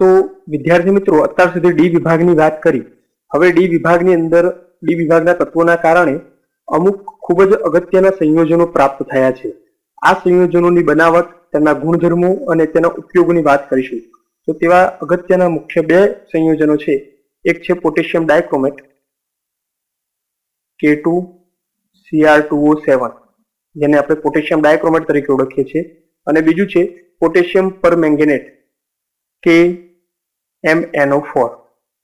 તો વિદ્યાર્થી મિત્રો, અત્યાર સુધી ડી વિભાગની વાત કરી. હવે ડી વિભાગની અંદર ડી વિભાગના તત્વોના કારણે અમુક ખૂબ જ અગત્યના સંયોજનો પ્રાપ્ત થયા છે. આ સંયોજનોની બનાવટ, તેના ગુણધર્મો અને તેના ઉપયોગની વાત કરીશું. તો તેવા અગત્યના મુખ્ય બે સંયોજનો છે. એક છે potassium dichromate K two CR two O seven, જેને આપણે પોટેશિયમ ડાયક્રોમેટ તરીકે ઓળખીએ છીએ. અને બીજું છે પોટેશિયમ પરમેંગેનેટ કે એમ એનઓ ફોર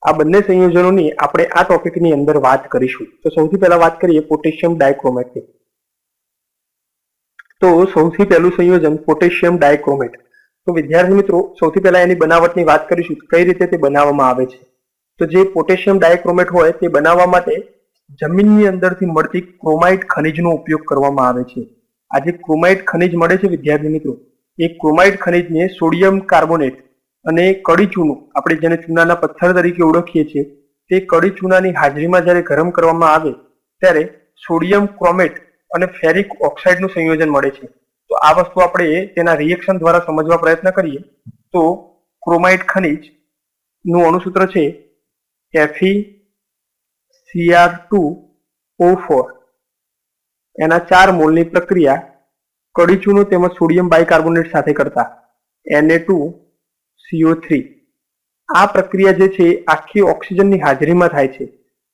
આ બંને સંયોજનોની આપણે આ ટોપિકની અંદર વાત કરીશું. તો સૌથી પહેલા વાત કરીએ પોટેશિયમ ડાયક્રોમેટની તો સૌથી પહેલું સંયોજન પોટેશિયમ ડાયક્રોમેટ તો વિદ્યાર્થી મિત્રો, સૌથી પહેલા એની બનાવટની વાત કરીશું. કઈ રીતે તે બનાવવામાં આવે છે? તો જે પોટેશિયમ ડાયક્રોમેટ હોય તે બનાવવા માટે જમીનની અંદરથી મળતી ક્રોમાઇટ ખનિજનો ઉપયોગ કરવામાં આવે છે. આ જે ક્રોમાઇટ ખનિજ મળે છે વિદ્યાર્થી મિત્રો, એ ક્રોમાઇટ ખનિજને સોડિયમ કાર્બોનેટ અને કડી ચૂનું, આપણે જેને ચૂનાના પથ્થર તરીકે ઓળખીએ છીએ, તે કડી ચૂનાની હાજરીમાં જ્યારે ગરમ કરવામાં આવે, ત્યારે સોડિયમ ક્રોમેટ અને ફેરિક ઓક્સાઇડનું સંયોજન મળે છે. તો આ વસ્તુ આપણે તેના રિએક્શન દ્વારા સમજવા પ્રયત્ન કરીએ. તો ક્રોમાઇટ ખનિજનું અણુસૂત્ર છે Fe Cr two O four એના ચાર મોલની પ્રક્રિયા કડી ચૂનો તેમજ સોડિયમ બાયકાર્બોનેટ સાથે કરતા. એને ટુ સીઓ થ્રી આ પ્રક્રિયા જે છે આખી ઓક્સિજનની હાજરીમાં થાય છે.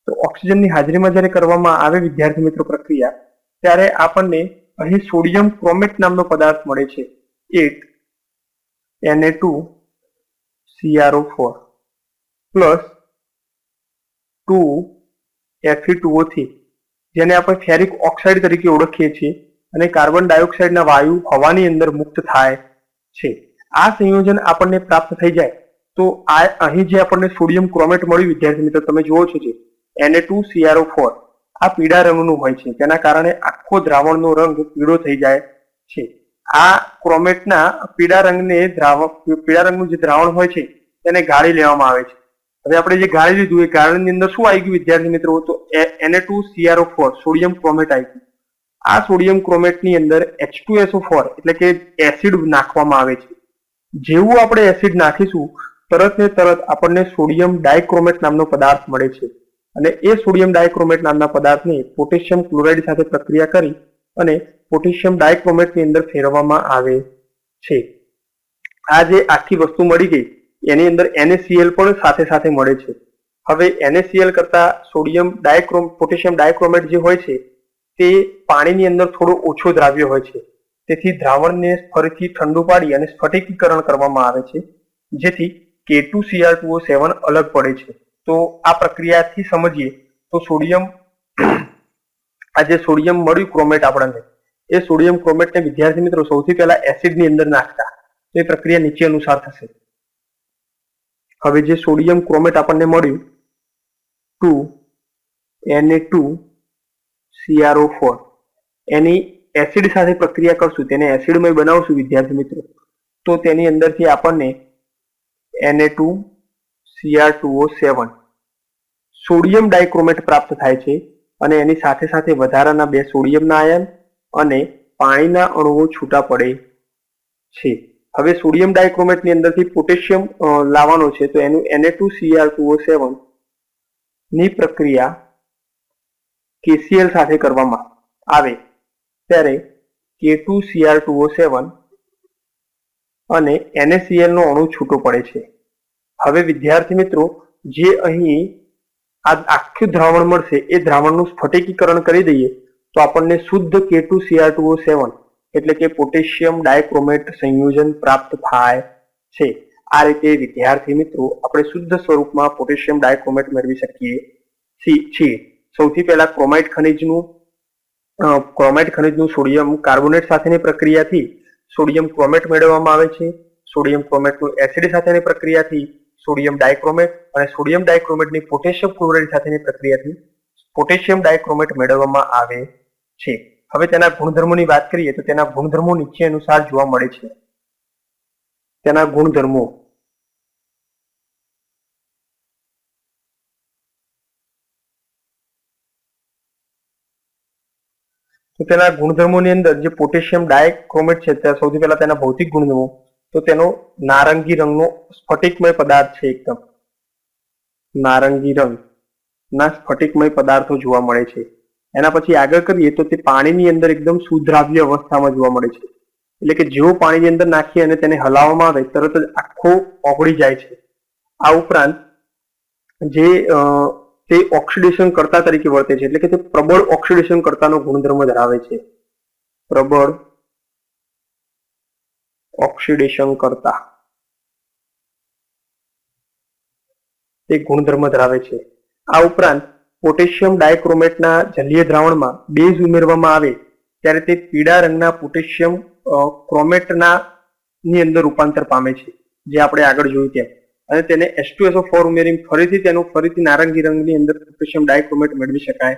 તો ઓક્સિજનની હાજરીમાં જ્યારે કરવામાં આવે વિદ્યાર્થી મિત્રો પ્રક્રિયા, ત્યારે આપણને અહીં સોડિયમ ક્રોમેટ નામનો પદાર્થ મળે છે. એક Na two CrO four plus two Fe two O three જેને આપણે ફેરિક ઓક્સાઇડ તરીકે ઓળખીએ છીએ અને કાર્બન ડાયોક્સાઇડના વાયુ હવાની અંદર મુક્ત થાય છે. આ સંયોજન આપણને પ્રાપ્ત થઈ જાય, તો આ અહીં જે આપણને સોડિયમ ક્રોમેટ મળ્યું, વિદ્યાર્થી મિત્રો, તમે જુઓ છો જે Na2CrO4 આ પીળા રંગનું હોય છે, તેના કારણે આખો દ્રાવણનો રંગ પીળો થઈ જાય છે. આ ક્રોમેટના પીળા રંગને દ્રાવણ પીળા રંગનું જે દ્રાવણ હોય છે, તેને ગાળી લેવામાં આવે છે. હવે આપણે જે ગાળી લીધું, એ ગાળણની અંદર શું આવી ગયું, વિદ્યાર્થી મિત્રો? તો Na2CrO4 સોડિયમ ક્રોમેટ આવી ગયું. આ સોડિયમ ક્રોમેટની અંદર H2SO4 એટલે કે એસિડ નાખવામાં આવે છે. જેવું આપણે એસિડ નાખીશું, તરત ને તરત આપણને સોડિયમ ડાયક્રોમેટ નામનો પદાર્થ મળે છે. અને એ સોડિયમ ડાયક્રોમેટ નામના પદાર્થને પોટેશિયમ ક્લોરાઇડ સાથે પ્રક્રિયા કરી અને પોટેશિયમ ડાયક્રોમેટની અંદર ફેરવવામાં આવે છે. આ જે આખી વસ્તુ મળી ગઈ, એની અંદર NaCl પણ સાથે સાથે મળે છે. હવે NaCl કરતા સોડિયમ ડાયક્રોમ પોટેશિયમ ડાયક્રોમેટ જે હોય છે, તે પાણીની અંદર થોડો ઓછો દ્રાવ્ય હોય છે. તેથી દ્રાવણને ફરીથી ઠંડુ પાડી અને સ્ફટિકીકરણ કરવામાં આવે છે. જેથી કે ટુ સીઆર ટુઓ સેવન અલગ પડે છે. તો આ પ્રક્રિયાથી સમજીએ તો સોડિયમ આ જે સોડિયમ મળ્યું ક્રોમેટ આપણને. એ સોડિયમ ક્રોમેટને વિદ્યાર્થી મિત્રો સૌથી પહેલા એસિડની અંદર નાખતા. તો એ પ્રક્રિયા નીચે અનુસાર થશે. હવે જે સોડિયમ ક્રોમેટ આપણને મળ્યું two Na two CrO four એની એસિડ સાથે પ્રક્રિયા કરશું, તેને એસિડમય બનાવશું, વિદ્યાર્થી મિત્રો. તો તેની અંદરથી આપણને Na two Cr two O seven sodium dichromate પ્રાપ્ત થાય છે અને એની સાથે સાથે વધારાના બે સોડિયમના આયન અને પાણીના અણુઓ છૂટા પડે છે. હવે સોડિયમ ડાયક્રોમેટની અંદરથી પોટેશિયમ લાવવાનો છે, તો એનું Na2Cr2O7 ની પ્રક્રિયા કેસીએલ સાથે કરવામાં આવે. ત્યારે K2Cr2O7 અને એનએસીએલ નો અણુ છૂટો પડે છે. હવે વિદ્યાર્થી મિત્રો, જે અહીં આ આખું દ્રાવણ મળશે, એ દ્રાવણનું સ્ફટિકીકરણ કરી દઈએ, તો આપણને શુદ્ધ K2Cr2O7 એટલે કે પોટેશિયમ ડાયક્રોમેટ સંયોજન પ્રાપ્ત થાય છે. આ રીતે વિદ્યાર્થી મિત્રો, આપણે શુદ્ધ સ્વરૂપમાં પોટેશિયમ ડાયક્રોમેટ મેળવી શકીએ છીએ. સૌથી પહેલા ક્રોમાઇટ ખનિજનું ક્રોમાઇટ ખનિજનું સોડિયમ કાર્બોનેટ સાથેની પ્રક્રિયાથી સોડિયમ ક્રોમેટ મેળવવામાં આવે છે. સોડિયમ ક્રોમેટનું એસિડ સાથેની પ્રક્રિયાથી સોડિયમ ડાયક્રોમેટ અને સોડિયમ ડાયક્રોમેટની પોટેશિયમ ક્લોરાઇડ સાથેની પ્રક્રિયાથી પોટેશિયમ ડાયક્રોમેટ મેળવવામાં આવે છે. હવે તેના ગુણધર્મોની વાત કરીએ તો તેના ગુણધર્મો નીચે અનુસાર જોવા મળે છે. તેના ગુણધર્મો તો તેના ગુણધર્મોની અંદર જે પોટેશિયમ ડાયક્રોમેટ છે ત્યાં સૌથી પહેલા તેના ભૌતિક ગુણધર્મો, તો તેનો નારંગી રંગનો સ્ફટિકમય પદાર્થ છે એકદમ. નારંગી રંગ ના સ્ફટિકમય પદાર્થો જોવા મળે છે. એના પછી આગળ કરીએ તો તે પાણીની અંદર એકદમ સુદ્રાવ્ય અવસ્થામાં જોવા મળે છે. એટલે કે જેવો પાણીની અંદર નાખીએ અને તેને હલાવવામાં આવે, તરત જ આખો ઓગળી જાય છે. આ ઉપરાંત જે તે ઓક્સિડેશન કરતા તરીકે વર્તે છે, એટલે કે તે પ્રબળ ઓક્સિડેશન કરતાનો ગુણધર્મ ધરાવે છે. પ્રબળ ઓક્સિડેશન કરતા. તે ગુણધર્મ ધરાવે છે. આ ઉપરાંત પોટેશિયમ ડાયક્રોમેટના જલીય દ્રાવણમાં બેઝ ઉમેરવામાં આવે, ત્યારે તે પીળા રંગના પોટેશિયમ ક્રોમેટના ની અંદર રૂપાંતર પામે છે, જે આપણે આગળ જોયું તેમ. અને તેને H2SO4 ઉમેરી ફરીથી તેનું ફરીથી નારંગી રંગની અંદર પોટેશિયમ ડાયક્રોમેટ મેળવી શકાય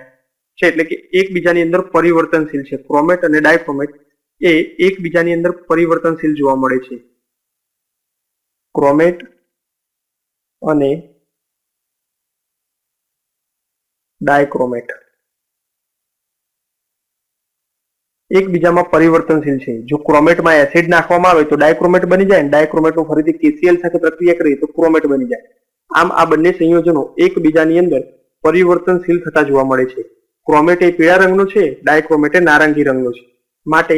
છે. એટલે કે એકબીજાની અંદર પરિવર્તનશીલ છે. ક્રોમેટ અને ડાયક્રોમેટ એ એકબીજાની અંદર પરિવર્તનશીલ જોવા મળે છે. ક્રોમેટ અને ડાયક્રોમેટ એકબીજામાં પરિવર્તનશીલ છે. જો ક્રોમેટમાં એસિડ નાખવામાં આવે તો ડાયક્રોમેટ બની જાય અને ડાયક્રોમેટનું ફરીથી કેસીએલ સાથે પ્રક્રિયા કરીએ તો ક્રોમેટ બની જાય. આમ આ બંને સંયોજનો એકબીજાની અંદર પરિવર્તનશીલ થતા જોવા મળે છે. ક્રોમેટ એ પીળા રંગનો છે, ડાયક્રોમેટ એ નારંગી રંગનો છે. માટે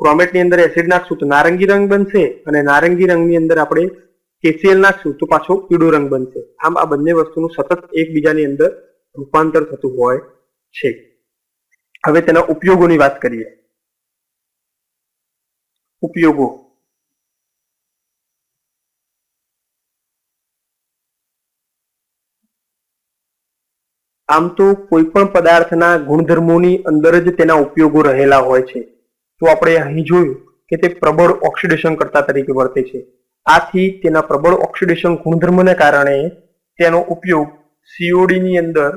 ક્રોમેટની અંદર એસિડ નાખશું તો નારંગી રંગ બનશે અને નારંગી રંગની અંદર આપણે કેસીએલ નાખશું તો પાછો પીળો રંગ બનશે. આમ આ બંને વસ્તુનું સતત એકબીજાની અંદર રૂપાંતર થતું હોય છે. હવે તેના ઉપયોગોની વાત કરીએ. ઉપયોગો આમ તો કોઈ પણ પદાર્થના ગુણધર્મોની અંદર જ તેના ઉપયોગો રહેલા હોય છે. તો આપણે અહીં જોયું કે તે પ્રબળ ઓક્સિડેશન કરતા તરીકે વર્તે છે. આથી તેના પ્રબળ ઓક્સિડેશન ગુણધર્મને કારણે તેનો ઉપયોગ સીઓડીની અંદર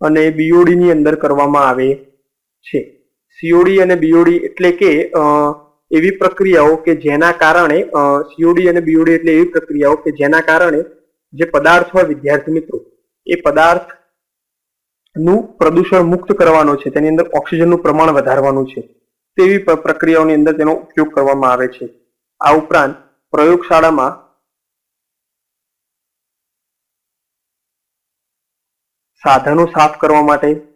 અને બીઓડીની અંદર કરવામાં આવે છે. COD અને બીઓડી એટલે કે એવી પ્રક્રિયાઓ કે જેના કારણે સીઓડી અને બીઓડી એટલે એવી પ્રક્રિયાઓ કે જેના કારણે જે પદાર્થ હોય વિદ્યાર્થી મિત્રો, એ પદાર્થનું પ્રદૂષણ મુક્ત કરવાનો છે, તેની અંદર ઓક્સિજનનું પ્રમાણ વધારવાનું છે, તેવી પ્ર- પ્રક્રિયાઓની અંદર તેનો ઉપયોગ કરવામાં આવે છે. આ ઉપરાંત પ્રયોગશાળામાં સાધનો સાફ કરવા માટે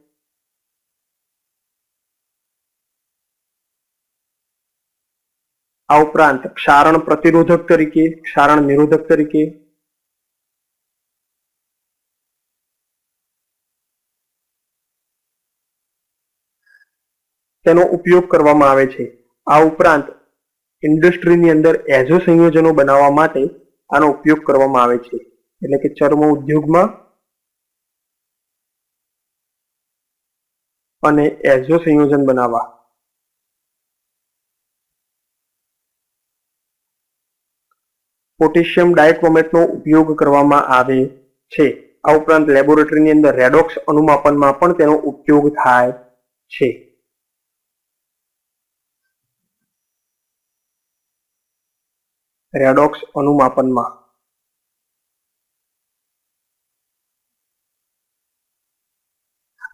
આ ઉપરાંત ક્ષારણ પ્રતિરોધક તરીકે, ક્ષારણ નિરોધક તરીકે. તેનો ઉપયોગ કરવામાં આવે છે. આ ઉપરાંત ઇન્ડસ્ટ્રીની અંદર એઝો સંયોજનો બનાવવા માટે આનો ઉપયોગ કરવામાં આવે છે. એટલે કે ચર્મ ઉદ્યોગમાં અને એઝો સંયોજન બનાવવા. પોટેશિયમ ડાયક્રોમેટનો ઉપયોગ કરવામાં આવે છે. આ ઉપરાંત લેબોરેટરીની અંદર રેડોક્સ અનુમાપનમાં પણ તેનો ઉપયોગ થાય છે. રેડોક્સ અનુમાપનમાં.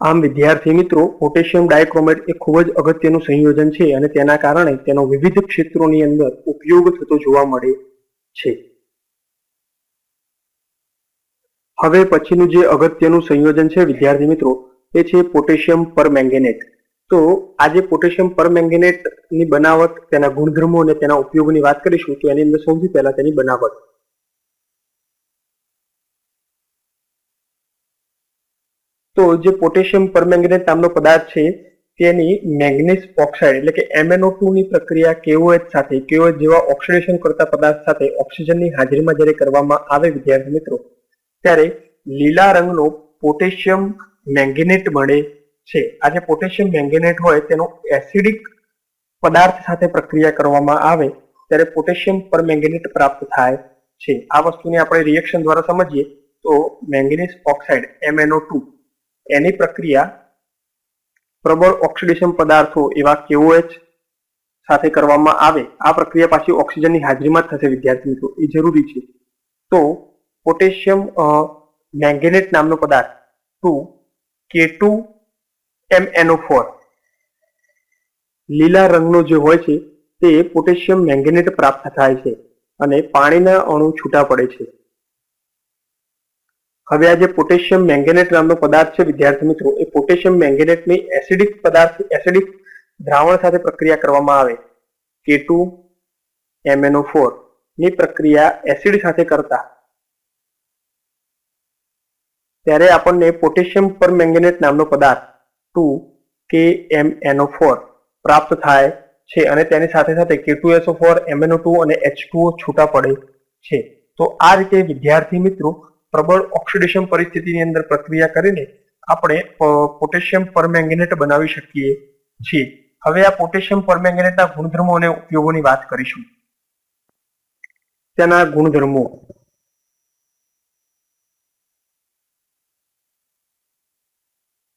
આમ વિદ્યાર્થી મિત્રો, પોટેશિયમ ડાયક્રોમેટ એ ખૂબ જ અગત્યનું સંયોજન છે અને તેના કારણે તેનો વિવિધ ક્ષેત્રોની અંદર ઉપયોગ થતો જોવા મળે છે. હવે પછીનું જે અગત્યનું સંયોજન છે, વિદ્યાર્થી મિત્રો, એ છે પોટેશિયમ પરમેંગેનેટ. તો આજે પોટેશિયમ પરમેંગેનેટની બનાવટ, તેના ગુણધર્મો અને તેના ઉપયોગની વાત કરીશું, તો એની અંદર સૌથી પહેલા તેની બનાવટ. તો જે પોટેશિયમ પરમેંગેનેટ નામનો પદાર્થ છે તેની મેંગનીઝ ઓક્સાઇડ એટલે કે MnO2 ની પ્રક્રિયા કેઓએચ સાથે કેઓએચ જેવા ઓક્સિડેશન કરતા પદાર્થ સાથે ઓક્સિજનની હાજરીમાં જ્યારે કરવામાં આવે વિદ્યાર્થી મિત્રો, ત્યારે લીલા રંગનો પોટેશિયમ મેંગેનેટ મળે છે. આ જે પોટેશિયમ મેંગેનેટ હોય તેનો એસિડિક પદાર્થ સાથે પ્રક્રિયા કરવામાં આવે, ત્યારે પોટેશિયમ પરમેંગેનેટ પ્રાપ્ત થાય છે. આ વસ્તુને આપણે રિએક્શન દ્વારા સમજીએ તો મેંગેનીઝ ઓક્સાઇડ MnO2 એની પ્રક્રિયા પ્રબળ ઓક્સિડેશન પદાર્થો એવા KOH સાથે કરવામાં આવે, આ પ્રક્રિયા પાછી ઓક્સિજનની હાજરીમાં થશે વિદ્યાર્થી મિત્રો એ જરૂરી છે. તો પોટેશિયમ મેંગેનેટ નામનો પદાર્થ ટુ કે ટુ MnO4 લીલા રંગનો જે હોય છે, તે પોટેશિયમ મેંગેનેટ પ્રાપ્ત થાય છે અને પાણીના અણુ છૂટા પડે છે. હવે આ જે પોટેશિયમ મેંગેનેટ નામનો પદાર્થ છે, વિદ્યાર્થી મિત્રો, એ પોટેશિયમ મેંગેનેટની એસિડિક પદાર્થ એસિડિક દ્રાવણ સાથે પ્રક્રિયા કરવામાં આવે. કે ટુ MnO4 ની પ્રક્રિયા એસિડ સાથે કરતા. ત્યારે આપણને પોટેશિયમ પર મેંગેનેટ નામનો પદાર્થ ટુ કે MnO4 પ્રાપ્ત થાય છે અને તેની સાથે સાથે K2SO4 MnO2 અને H2O છૂટા પડે છે. તો આ રીતે વિદ્યાર્થી મિત્રો પ્રબળ ઓક્સિડેશન પરિસ્થિતિની અંદર પ્રક્રિયા કરીને આપણે પોટેશિયમ પરમેંગેનેટ બનાવી શકીએ છીએ. હવે આ પોટેશિયમ પરમેંગેનેટના ગુણધર્મો અને ઉપયોગોની વાત કરીશું. તેના ગુણધર્મો.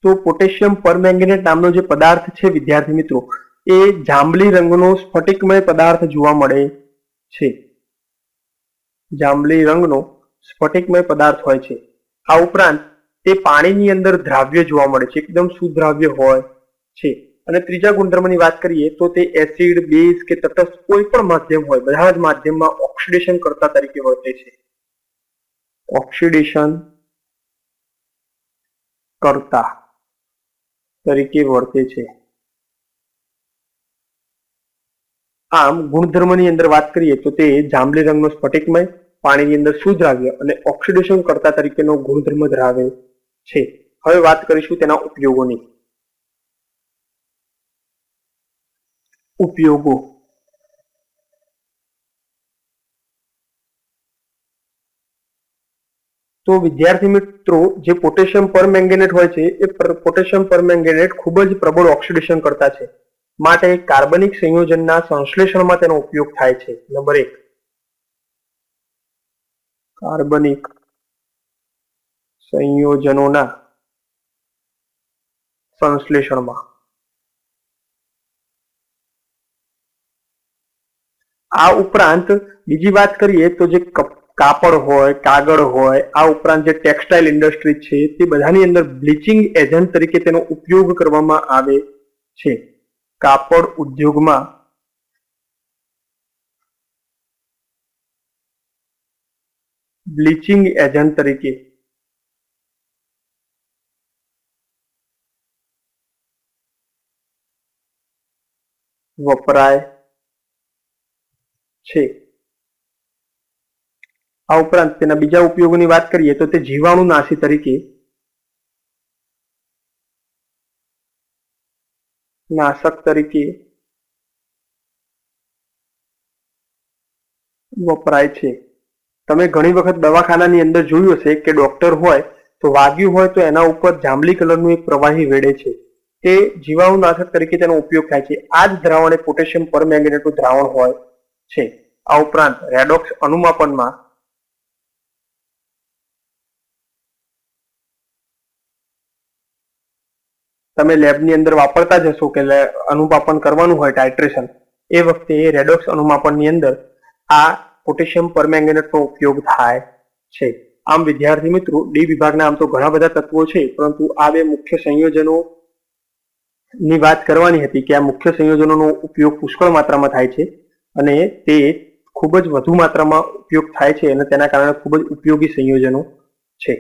તો પોટેશિયમ પરમેંગેનેટ નામનો જે પદાર્થ છે, વિદ્યાર્થી મિત્રો, એ જાંબલી રંગનો સ્ફટિકમય પદાર્થ જોવા મળે છે. જાંબલી રંગનો સ્ફટિકમય પદાર્થ હોય છે. આ ઉપરાંત તે પાણીની અંદર દ્રાવ્ય જોવા મળે છે, એકદમ સુદ્રાવ્ય હોય છે. અને ત્રીજા ગુણધર્મની વાત કરીએ તો તે એસિડ બેઝ કે તટસ્થ કોઈ પણ માધ્યમ હોય, બધા જ માધ્યમમાં ઓક્સિડેશન કરતા તરીકે વર્તે છે. ઓક્સિડેશન કરતા તરીકે વર્તે છે. આમ ગુણધર્મની અંદર વાત કરીએ તો તે જાંબલી રંગનો સ્ફટિકમય પાણીની અંદર સુદ્રાવ્ય અને ઓક્સિડેશન કરતા તરીકેનો ગુણધર્મ ધરાવે છે. હવે વાત કરીશું તેના ઉપયોગોની. ઉપયોગો. તો વિદ્યાર્થી મિત્રો, જે પોટેશિયમ પરમેંગેનેટ હોય છે, એ પોટેશિયમ પરમેંગેનેટ ખૂબ જ પ્રબળ ઓક્સિડેશન કરતા છે. માટે કાર્બનિક સંયોજનના સંશ્લેષણમાં તેનો ઉપયોગ થાય છે. નંબર એક. કાર્બનિક સંયોજનોના સંશ્લેષણમાં. આ ઉપરાંત બીજી વાત કરીએ તો જે કાપડ હોય, કાગળ હોય, આ ઉપરાંત જે ટેક્સટાઇલ ઇન્ડસ્ટ્રી છે તે બધાની અંદર બ્લીચિંગ એજન્ટ તરીકે તેનો ઉપયોગ કરવામાં આવે છે. કાપડ ઉદ્યોગમાં બ્લીચિંગ એજન્ટ તરીકે. વપરાય છે. આ ઉપરાંત તેના બીજા ઉપયોગોની વાત કરીએ તો તે જીવાણુ નાશી તરીકે નાશક તરીકે વપરાય છે. તમે ઘણી વખત દવાખાનાની અંદર જોયું હશે કે ડોક્ટર હોય તો વાગ્યું હોય તો એના ઉપર જાંબલી કલરનું એક પ્રવાહી વેડે છે. તે જીવાણુનાશક તરીકે તેનો ઉપયોગ થાય છે. આ જ દ્રાવણ એ પોટેશિયમ પરમેંગેનેટનું દ્રાવણ હોય છે. આ ઉપરાંત રેડોક્સ અનુમાપનમાં તમે લેબની અંદર વાપરતા જ હશો કે અનુમાપન કરવાનું હોય, ટાઇટ્રેશન. એ વખતે રેડોક્સ અનુમાપનની અંદર આ પોટેશિયમ પરમેંગેનેટનો ઉપયોગ થાય છે. આમ વિદ્યાર્થી મિત્રો ડી વિભાગના આમ તો ઘણા બધા તત્વો છે, પરંતુ આ બે મુખ્ય સંયોજનો ની વાત કરવાની હતી કે આ મુખ્ય સંયોજનોનો ઉપયોગ પુષ્કળ માત્રામાં થાય છે અને તે ખૂબ જ વધુ માત્રામાં ઉપયોગ થાય છે અને તેના કારણે ખૂબ જ ઉપયોગી સંયોજનો છે.